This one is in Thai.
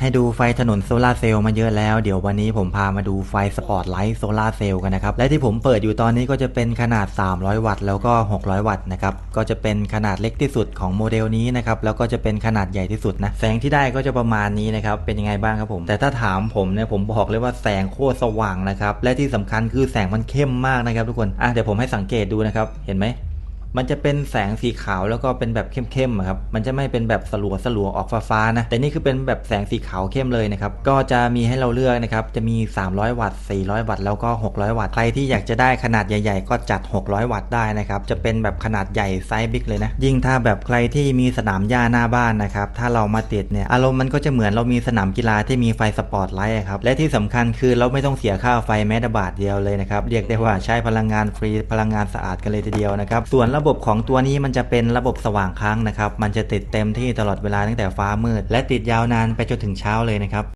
ให้ดูไฟถนนโซลาร์เซลล์มาเยอะแล้ว เดี๋ยววันนี้ผมพามาดูไฟสปอตไลท์โซลาร์เซลล์กันนะครับ และที่ผมเปิดอยู่ตอนนี้ก็จะเป็นขนาด 300 วัตต์แล้วก็ 600 วัตต์นะครับ ก็จะเป็นขนาดเล็กที่สุดของโมเดลนี้นะครับ แล้วก็จะเป็นขนาดใหญ่ที่สุดนะ แสงที่ได้ก็จะประมาณนี้นะครับ เป็นยังไงบ้างครับผม แต่ถ้าถามผมเนี่ยผมบอกเลยว่าแสงโคตรสว่างนะครับ และที่สำคัญคือแสงมันเข้มมากนะครับทุกคน อะเดี๋ยวผมให้สังเกตดูนะครับ เห็นไหม มันจะเป็นแสงสีขาวแล้วก็เป็นแบบเข้มๆครับ มันจะไม่เป็นแบบสลัวสลัวออกฟ้าๆนะ แต่นี่คือเป็นแบบแสงสีขาวเข้มเลยนะครับ ก็จะมีให้เราเลือกนะครับ จะมี 300 วัตต์ 400 วัตต์ แล้วก็ 600 วัตต์ ใครที่อยากจะได้ขนาดใหญ่ๆ ก็จัด 600 วัตต์ได้นะครับ จะเป็นแบบขนาดใหญ่ไซส์บิ๊กเลยนะ ยิ่งถ้าแบบใครที่มีสนามหญ้าหน้าบ้านนะครับ ถ้าเรามาติดเนี่ย อารมณ์มันก็จะเหมือนเรามีสนามกีฬาที่มีไฟสปอตไลท์ครับ และที่สำคัญคือเราไม่ต้องเสียค่าไฟแม้แต่บาทเดียวเลยนะครับ เรียกได้ว่าใช้พลังงานฟรี พลังงานสะอาดกันเลยทีเดียวนะครับ ส่วนระบบของตัวนี้มันจะเป็นระบบสว่างค้างนะครับ มันจะติดเต็มที่ตลอดเวลาตั้งแต่ฟ้ามืด และติดยาวนานไปจนถึงเช้าเลยนะครับ